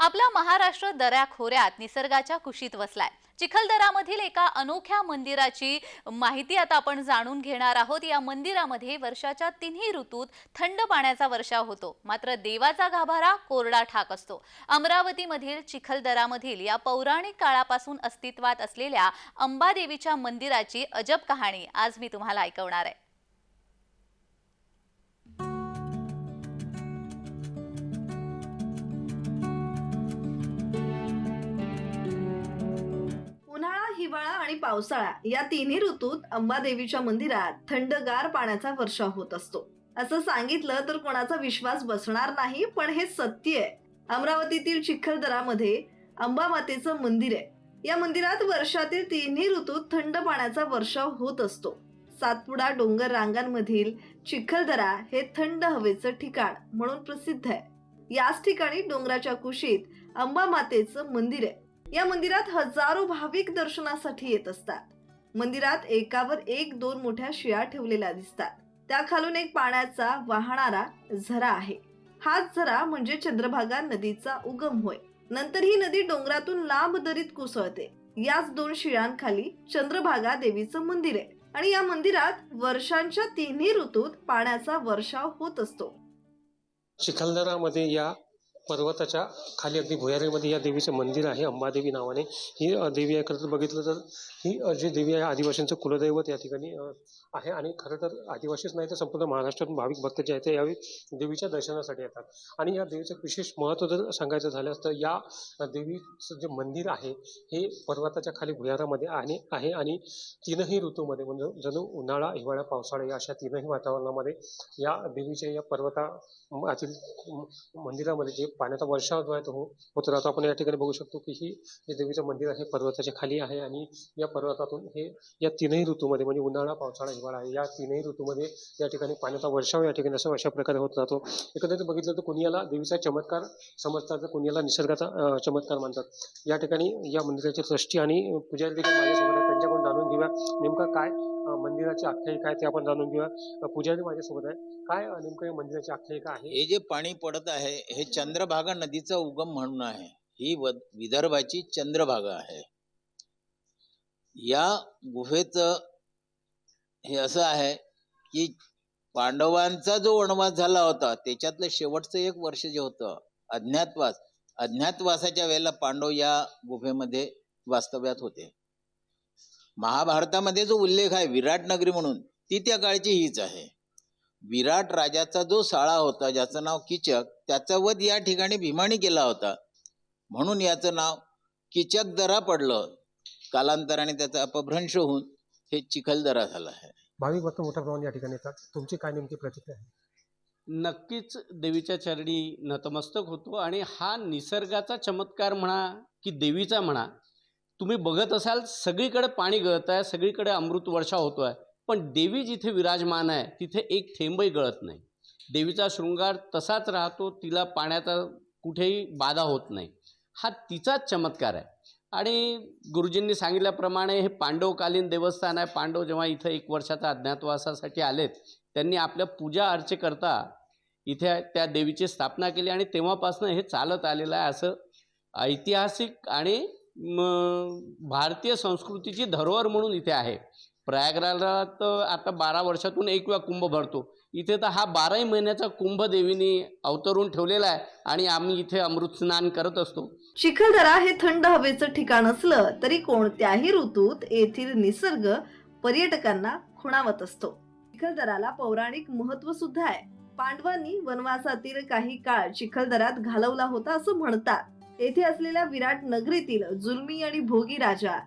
आपला महाराष्ट्र दऱ्याखोऱ्यात निसर्गाच्या कुशीत वसलाय. चिखलदरामधील एका अनोख्या मंदिराची माहिती आता आपण जाणून घेणार आहोत. या मंदिरामध्ये वर्षाच्या तिन्ही ऋतूत थंड पाण्याचा वर्षाव होतो. मात्र देवाचा गाभारा कोरडा ठाक असतो. अमरावतीमधील चिखलदरामधील या पौराणिक काळापासून अस्तित्वात असलेल्या अंबादेवीच्या मंदिराची अजब कहाणी आज मी तुम्हाला ऐकवणार आहे. पावसाळा या तिन्ही ऋतूत अंबादेवीच्या मंदिरात थंडगार पाण्याचा वर्षाव होत असतो. असं सांगितलं तर कोणाचा विश्वास बसणार नाही पण हे सत्य आहे. अमरावतीतील चिखलदरामध्ये अंबा मातेचं मंदिर आहे. या मंदिरात वर्षातील तिन्ही ऋतूत थंड पाण्याचा वर्षाव होत असतो. सातपुडा डोंगर रांगांमधील चिखलदरा हे थंड हवेचं ठिकाण म्हणून प्रसिद्ध आहे. याच ठिकाणी डोंगराच्या कुशीत अंबा मातेचं मंदिर आहे. या मंदिरात हजारो भाविक दर्शनासाठी येत असतात. मंदिरात एकावर एक दोन मोठ्या शिळा ठेवलेल्या दिसतात. त्या खालून एक पाण्याचा वाहणारा झरा आहे. हाच झरा म्हणजे चंद्रभागा नदीचा उगम होय. नंतर ही नदी डोंगरातून लांब दरीत कोसळते. याच दोन शिळांखाली चंद्रभागा देवीचं मंदिर आहे. आणि या मंदिरात वर्षांच्या तिन्ही ऋतूत पाण्याचा वर्षाव होत असतो. चिखलदरामध्ये या पर्वताच्या खाली अगदी भुयारीमध्ये या देवीचं मंदिर आहे अंबादेवी नावाने. ही देवी आहे. खरं तर बघितलं तर ही जी देवी आहे आदिवासींचं कुलदैवत या ठिकाणी आहे. आणि खरं तर आदिवासीच नाही तर संपूर्ण महाराष्ट्रातून भाविक भक्त जे आहेत ते यावेळी देवीच्या दर्शनासाठी येतात. आणि या देवीचं विशेष महत्त्व जर सांगायचं झाल्यास तर या देवीचं जे मंदिर आहे हे पर्वताच्या खाली भुयारामध्ये आणि आहे. आणि तीनही ऋतूमध्ये म्हणजे जणू उन्हाळा हिवाळा पावसाळा या अशा तीनही वातावरणामध्ये या देवीच्या या पर्वता आतील मंदिरामध्ये जे पाण्याचा वर्षाव जो आहे तो हो- होत राहतो आपण या ठिकाणी बघू शकतो की ही जे देवीचं मंदिर आहे पर्वताच्या खाली आहे आणि या पर्वतातून हे या तीनही ऋतूमध्ये म्हणजे उन्हाळा पावसाळा हिवाळा आहे या तीनही ऋतूमध्ये या ठिकाणी पाण्याचा वर्षाव या ठिकाणी असं अशा प्रकारे होत राहतो. एकंदरीत बघितलं तर कुणी याला देवीचा चमत्कार समजतात तर कुणी याला निसर्गाचा चमत्कार मानतात. या ठिकाणी या मंदिराची ट्रस्टी आणि पुजारी देखील माझ्यासोबत त्यांच्याकडून जाणून घेऊया. नेमकं काय मंदिराची आख्यायिका आहे ते आपण जाणून घेऊया. पुजारी माझ्यासोबत आहे काय नेमकं मंदिराची आख्यायिका आहे? हे जे पाणी पडत आहे हे चंद्रभागा नदीचा उगम म्हणून आहे. ही विदर्भाची चंद्रभागा आहे. या गुहेचं हे असं आहे की पांडवांचा जो वनवास झाला होता त्याच्यातलं शेवटचं एक वर्ष जे होतं अज्ञातवास अज्ञातवासाच्या वेळेला पांडव या गुफेमध्ये वास्तव्यात होते. महाभारतामध्ये जो उल्लेख आहे विराट नगरी म्हणून ती त्या काळची हीच आहे. विराट राजाचा जो साळा होता ज्याचं नाव किचक त्याचा वध या ठिकाणी भीमाने केला होता. म्हणून याचं नाव किचकदरा पडलं. कालांतराने त्याचा अपभ्रंश होऊन हे चिखलदरा झालं आहे. भाविक भक्त मोठ्या प्रमाणात या ठिकाणी येतात. तुमची काय नेमकी प्रतिक्रिया आहे? नक्कीच देवीच्या चरणी नतमस्तक होतो आणि हा निसर्गाचा चमत्कार म्हणा की देवीचा म्हणा तुम्ही बघत असाल सगळीकडे पाणी गळत आहे सगळीकडे अमृत वर्षा होतो आहे पण देवी जिथे विराजमान आहे तिथे एक थेंबही गळत नाही. देवीचा शृंगार तसाच राहतो तिला पाण्याचा कुठेही बाधा होत नाही. हा तिचाच चमत्कार आहे. आणि गुरुजींनी सांगितल्याप्रमाणे हे पांडवकालीन देवस्थान आहे. पांडव जेव्हा इथं एक वर्षाचा अज्ञातवासासाठी आलेत त्यांनी आपल्या पूजा अर्चेकरता इथे त्या देवीची स्थापना केली आणि तेव्हापासून हे चालत आलेलं आहे असं ऐतिहासिक आणि भारतीय संस्कृतीची धरोहर म्हणून इथे आहे. प्रयागराजात तर आता बारा वर्षातून एक वेळा कुंभ भरतो. इथे तर हा बाराही महिन्याचा कुंभ देवीने अवतरून ठेवलेला आहे आणि आम्ही इथे अमृत स्नान करत असतो. चिखलदरा हे थंड हवेचं ठिकाण असलं तरी कोणत्याही ऋतूत येथील निसर्ग पर्यटकांना खुणावत असतो. चिखलदराला पौराणिक महत्त्व सुद्धा आहे. पांडवांनी वनवासातील काही काळ चिखलदरात घालवला होता असं म्हणतात. येथे असलेल्या विराट नगरीतील जुलमी आणि भोगी राजा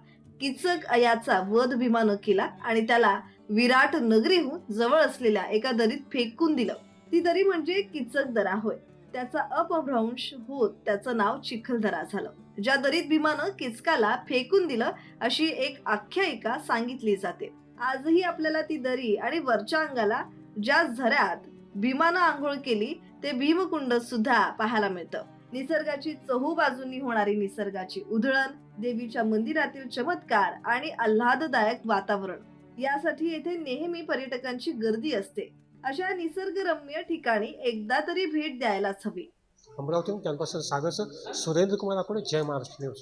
किचक याचा वध भीमानं केला आणि त्याला विराट नगरीहून जवळ असलेल्या एका दरीत फेकून दिलं. ती दरी म्हणजे किचक दरा होय. त्याचा अपभ्रंश होत त्याचं नाव चिखलदरा झालं. ज्या दरीत भीमानं किचकाला फेकून दिलं अशी एक आख्यायिका सांगितली जाते. आजही आपल्याला ती दरी आणि वरच्या अंगाला ज्या झऱ्यात भीमानं आंघोळ केली ते भीमकुंड सुद्धा पाहायला मिळतं. निसर्गाची चहूबाजूंनी होणारी निसर्गाची उधळण देवीच्या मंदिरातील चमत्कार आणि आल्हाददायक वातावरण. यासाठी येथे नेहमी पर्यटकांची गर्दी असते. अशा निसर्गरम्य ठिकाणी एकदा तरी भेट द्यायलाच हवी. अमरावतीहून कॅम्पस सागरचं सुरेंद्र कुमार आपण जय महाराष्ट्र न्यूज.